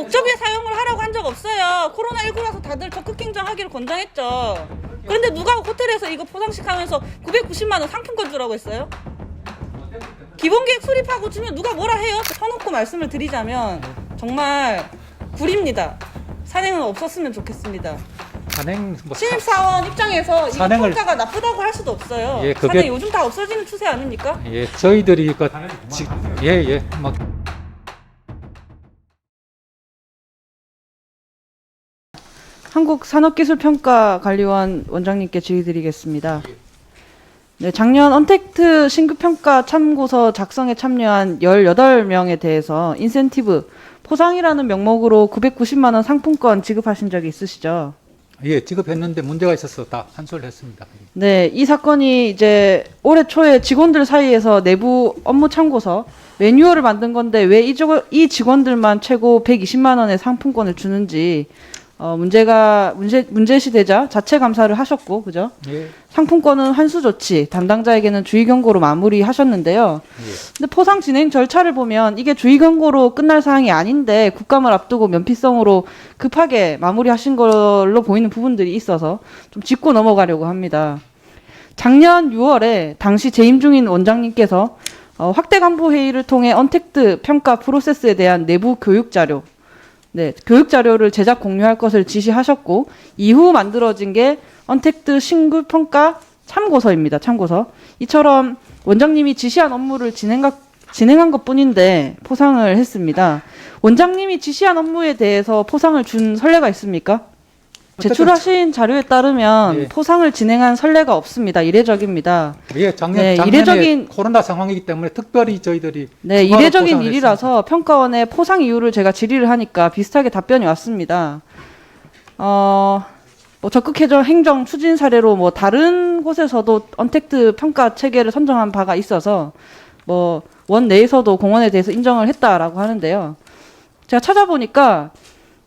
목적에 사용을 하라고 한 적 없어요. 코로나19라서 다들 적극 행정하기를 권장했죠. 그런데 누가 호텔에서 이거 포상식 하면서 990만 원 상품권 주라고 했어요? 기본 계획 수립하고 주면 누가 뭐라 해요? 서놓고 말씀을 드리자면 정말 구립니다. 산행은 없었으면 좋겠습니다. 산행 뭐 사- 신입사원 입장에서 이거 산행을- 평가가 나쁘다고 할 수도 없어요. 예, 그게- 산행 요즘 다 없어지는 추세 아닙니까? 예, 저희들이 그 지- 예, 예. 막 한국 산업기술평가관리원 원장님께 질의드리겠습니다. 네, 작년 언택트 신규평가 참고서 작성에 참여한 18명에 대해서 인센티브 포상이라는 명목으로 990만 원 상품권 지급하신 적이 있으시죠? 예, 지급했는데 문제가 있어서 다 환수를 했습니다. 네, 이 사건이 이제 올해 초에 직원들 사이에서 내부 업무 참고서 매뉴얼을 만든 건데 왜이이 직원들만 최고 120만 원의 상품권을 주는지 어, 문제가 문제 문제시 되자 자체 감사를 하셨고 그죠? 예, 상품권은 환수 조치, 담당자에게는 주의 경고로 마무리하셨는데요. 예. 근데 포상 진행 절차를 보면 이게 주의 경고로 끝날 사항이 아닌데 국감을 앞두고 면피성으로 급하게 마무리하신 걸로 보이는 부분들이 있어서 좀 짚고 넘어가려고 합니다. 작년 6월에 당시 재임 중인 원장님께서 어, 확대 간부 회의를 통해 언택트 평가 프로세스에 대한 내부 교육 자료, 네, 교육 자료를 제작 공유할 것을 지시하셨고 이후 만들어진 게 언택트 신규 평가 참고서입니다. 참고서. 이처럼 원장님이 지시한 업무를 진행가, 진행한 것뿐인데 포상을 했습니다. 원장님이 지시한 업무에 대해서 포상을 준 선례가 있습니까? 제출하신 자료에 따르면 예. 포상을 진행한 선례가 없습니다. 이례적입니다. 예, 작년 네, 작년에 이례적인- 코로나 상황이기 때문에 특별히 저희들이 네, 추가로 이례적인 일이라서 평가원의 포상 이유를 제가 질의를 하니까 비슷하게 답변이 왔습니다. 어, 뭐 적극 행정, 행정 추진 사례로 뭐 다른 곳에서도 언택트 평가 체계를 선정한 바가 있어서 뭐 원 내에서도 공원에 대해서 인정을 했다라고 하는데요. 제가 찾아보니까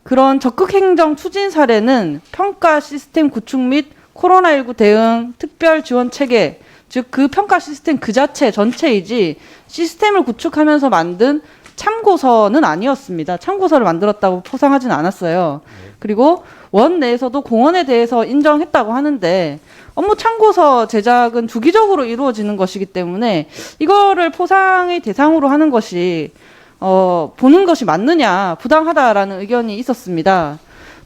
그런 적극 행정 추진 사례는 평가 시스템 구축 및 코로나19 대응 특별 지원 체계, 즉 그 평가 시스템 그 자체 전체이지 시스템을 구축하면서 만든 참고서는 아니었습니다. 참고서를 만들었다고 포상하지는 않았어요. 그리고 원 내에서도 공원에 대해서 인정했다고 하는데 업무 참고서 제작은 주기적으로 이루어지는 것이기 때문에 이거를 포상의 대상으로 하는 것이 어, 보는 것이 맞느냐, 부당하다라는 의견이 있었습니다.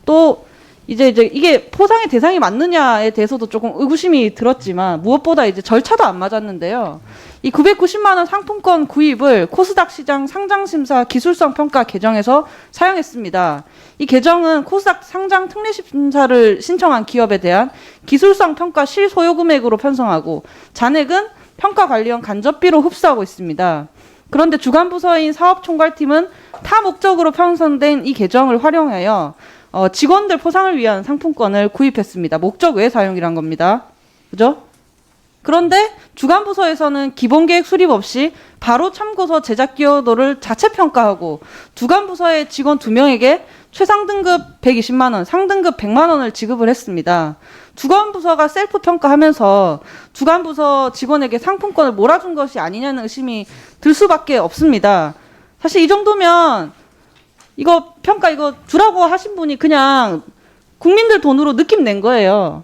또, 이제, 이제, 이게 포상의 대상이 맞느냐에 대해서도 조금 의구심이 들었지만, 무엇보다 이제 절차도 안 맞았는데요. 이 990만 원 상품권 구입을 코스닥 시장 상장 심사 기술성 평가 개정에서 사용했습니다. 이 개정은 코스닥 상장 특례 심사를 신청한 기업에 대한 기술성 평가 실소요 금액으로 편성하고, 잔액은 평가 관리원 간접비로 흡수하고 있습니다. 그런데 주간 부서인 사업 총괄팀은 타 목적으로 편성된 이 계정을 활용하여 어, 직원들 포상을 위한 상품권을 구입했습니다. 목적 외 사용이란 겁니다. 그죠? 그런데 주간 부서에서는 기본 계획 수립 없이 바로 참고서 제작 기여도를 자체 평가하고 주간 부서의 직원 두 명에게 최상 등급 120만 원, 상등급 100만 원을 지급을 했습니다. 주간 부서가 셀프 평가하면서 주간 부서 직원에게 상품권을 몰아준 것이 아니냐는 의심이 들 수밖에 없습니다. 사실 이 정도면 이거 평가 이거 주라고 하신 분이 그냥 국민들 돈으로 느낌 낸 거예요.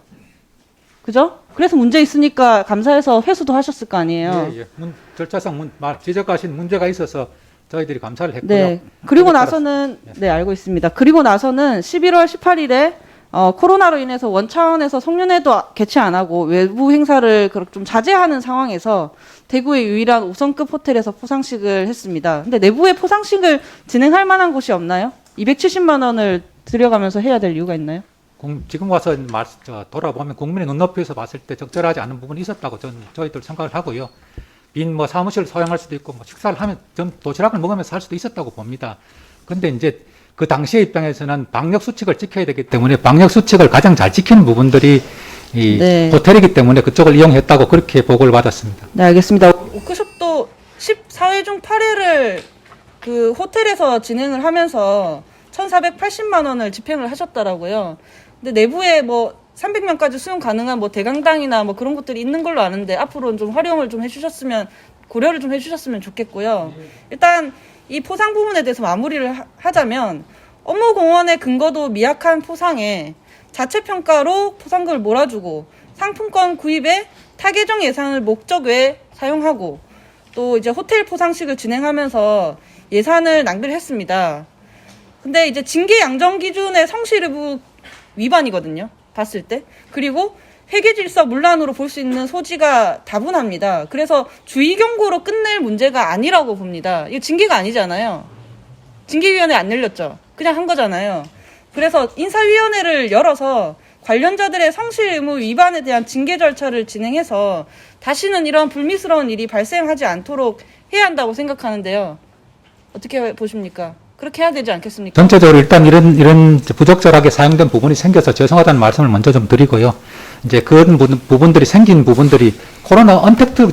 그죠? 그래서 문제 있으니까 감사해서 회수도 하셨을 거 아니에요. 예, 예. 문, 절차상 문, 말, 지적하신 문제가 있어서 저희들이 감사를 했고요. 네. 그리고 나서는 네 알고 있습니다. 그리고 나서는 11월 18일에 어, 코로나로 인해서 원차원에서 송년회도 개최 안 하고 외부 행사를 그렇게 좀 자제하는 상황에서 대구의 유일한 5성급 호텔에서 포상식을 했습니다. 근데 내부에 포상식을 진행할 만한 곳이 없나요? 270만 원을 들여가면서 해야 될 이유가 있나요? 공- 지금 와서 돌아보면 국민의 눈높이에서 봤을 때 적절하지 않은 부분이 있었다고 저는 저희들 생각을 하고요. 빈 뭐 사무실 을 사용할 수도 있고 뭐 식사를 하면 좀 도시락을 먹으면서 할 수도 있었다고 봅니다. 근데 이제 그 당시의 입장에서는 방역 수칙을 지켜야 되기 때문에 방역 수칙을 가장 잘 지키는 부분들이 이 네. 호텔이기 때문에 그쪽을 이용했다고 그렇게 보고를 받았습니다. 네, 알겠습니다. 워크숍도 14회 중 8회를 그 호텔에서 진행을 하면서 1,480만 원을 집행을 하셨더라고요. 근데 내부에 뭐 300명까지 수용 가능한 뭐 대강당이나 뭐 그런 것들이 있는 걸로 아는데 앞으로는 좀 활용을 좀 해주셨으면 고려를 좀 해주셨으면 좋겠고요. 일단 이 포상 부분에 대해서 마무리를 하- 하자면 업무 공원의 근거도 미약한 포상에 자체 평가로 포상금을 몰아주고 상품권 구입에 타계정 예산을 목적 외에 사용하고 또 이제 호텔 포상식을 진행하면서 예산을 낭비를 했습니다. 근데 이제 징계 양정 기준의 성실 의무 위반이거든요. 봤을 때. 그리고 회계 질서 문란으로 볼 수 있는 소지가 다분합니다. 그래서 주의 경고로 끝낼 문제가 아니라고 봅니다. 이거 징계가 아니잖아요. 징계위원회 안 열렸죠. 그냥 한 거잖아요. 그래서 인사위원회를 열어서 관련자들의 성실 의무 위반에 대한 징계 절차를 진행해서 다시는 이런 불미스러운 일이 발생하지 않도록 해야 한다고 생각하는데요. 어떻게 보십니까? 그렇게 해야 되지 않겠습니까? 전체적으로 일단 이런 이런 부적절하게 사용된 부분이 생겨서 죄송하다는 말씀을 먼저 좀 드리고요. 이제 그런 부- 부분들이 생긴 부분들이 코로나 언택트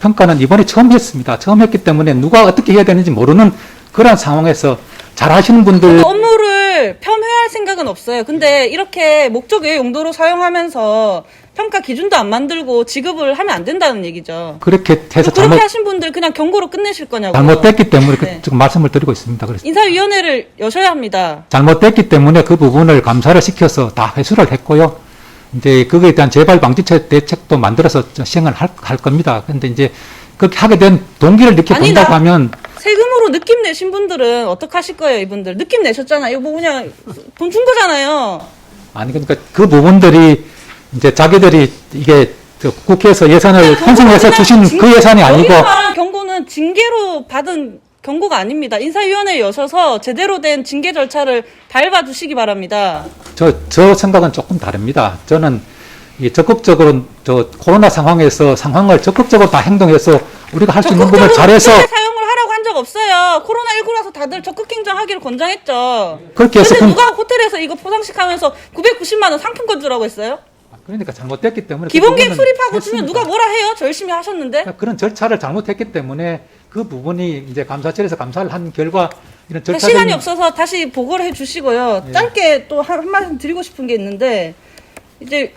평가는 이번에 처음 했습니다. 처음 했기 때문에 누가 어떻게 해야 되는지 모르는 그런 상황에서 잘 하시는 분들 저도 업무를 폄훼할 생각은 없어요. 근데 이렇게 목적 외 용도로 사용하면서 평가 기준도 안 만들고 지급을 하면 안 된다는 얘기죠. 그렇게 해서 그렇게 잘못 하신 분들 그냥 경고로 끝내실 거냐고. 잘못됐기 때문에 그- 네. 지금 말씀을 드리고 있습니다. 그래서 인사위원회를 여셔야 합니다. 잘못됐기 때문에 그 부분을 감사를 시켜서 다 회수를 했고요. 이제 그거에 대한 재발 방지책 대책도 만들어서 시행을 할, 할 겁니다. 근데 이제 그렇게 하게 된 동기를 이렇게 아니, 본다고 나- 하면 세금으로 느낌 내신 분들은 어떡하실 거예요, 이분들? 느낌 내셨잖아요. 이거 뭐 그냥 돈 준 거잖아요. 아니 그러니까 그 부분들이 이제 자기들이 이게 저 국회에서 예산을 편성해서 주신 그 예산이 아니고 경고는 징계로 받은 경고가 아닙니다. 인사위원회에 여셔서 제대로 된 징계 절차를 밟아주시기 바랍니다. 저, 저 생각은 조금 다릅니다. 저는 이 적극적으로 저 코로나 상황에서 상황을 적극적으로 다 행동해서 우리가 할 수 있는 부분을 잘해서 그렇게 사용을 하라고 한 적 없어요. 코로나 19라서 다들 적극 행정하기를 권장했죠. 그렇게 해서 근데 그- 누가 호텔에서 이거 포상식 하면서 990만 원 상품권 주라고 했어요? 그러니까 잘못됐기 때문에 그 기본계획 부분은 수립하고 주면 했습니다. 누가 뭐라 해요? 저 열심히 하셨는데. 그러니까 그런 절차를 잘못했기 때문에 그 부분이 이제 감사처에서 감사를 한 결과 이런 그러니까 절차적인 시간이 없어서 다시 보고를 해주시고요. 예. 짧게 또 한, 한 말씀 드리고 싶은 게 있는데 이제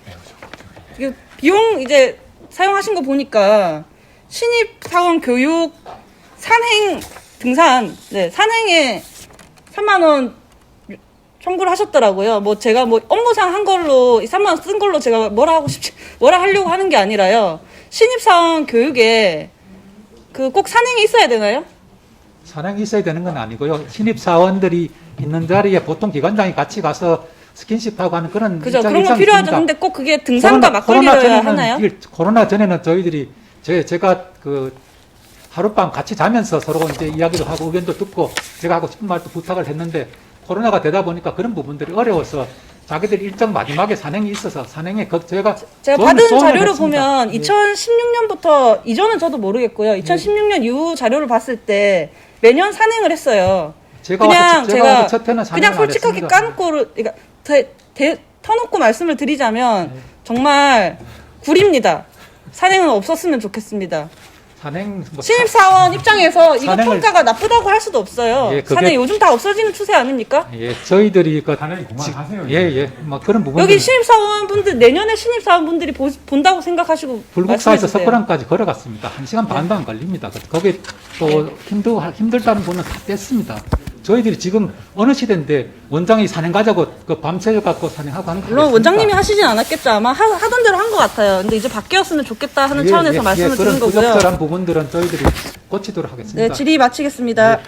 이게 비용 이제 사용하신 거 보니까 신입 사원 교육 산행 등산 네 산행에 3만 원 청구를 하셨더라고요. 뭐 제가 뭐 업무상 한 걸로 이 3만 원 쓴 걸로 제가 뭐라 하고 싶지 뭐라 하려고 하는 게 아니라요. 신입 사원 교육에 그 꼭 산행이 있어야 되나요? 산행이 있어야 되는 건 아니고요. 신입 사원들이 있는 자리에 보통 기관장이 같이 가서 스킨십하고 하는 그런 그죠. 일정 그런 거 일정이 필요하죠. 있습니다. 근데 꼭 그게 등산과 막걸리여야 하나요? 일- 코로나 전에는 저희들이 제, 제가 그 하룻밤 같이 자면서 서로 이제 이야기도 하고 의견도 듣고 제가 하고 싶은 말도 부탁을 했는데 코로나가 되다 보니까 그런 부분들이 어려워서 자기들 일정 마지막에 산행이 있어서 산행에 그 제가 제가 받은 자료를. 보면 예. 2016년부터 이전은 저도 모르겠고요. 2016년 이후 자료를 봤을 때 매년 산행을 했어요. 제가 그냥 와서, 제가 제가 그냥 안 솔직하게. 까놓고 그러니까 대, 대, 터놓고 말씀을 드리자면 네. 정말 구립니다. 산행은 없었으면 좋겠습니다. 산행 뭐 신입사원 입장에서 이거 산행을- 평가가 나쁘다고 할 수도 없어요. 예, 그게- 산행 요즘 다 없어지는 추세 아닙니까? 예, 저희들이 그 산행 그만하세요, 예, 예, 뭐 그런 부분 여기 신입사원분들 내년에 신입사원분들이 보- 본다고 생각하시고 불국사에서 말씀해주세요. 석굴암까지 걸어갔습니다. 한 시간 반 동안 걸립니다. 거기 또 힘들 힘들다는 분은 다 뗐습니다. 저희들이 지금 어느 시대인데 원장이 산행 가자고 그 밤새 갖고 산행하고 하는 거 물론? 원장님이 하시진 않았겠죠. 아마 하, 하던 대로 한 것 같아요. 근데 이제 바뀌었으면 좋겠다 하는 예, 차원에서 예, 말씀을 예, 드린 그런 거고요. 부적절한 부분들은 저희들이 고치도록 하겠습니다. 네, 질의 마치겠습니다. 네.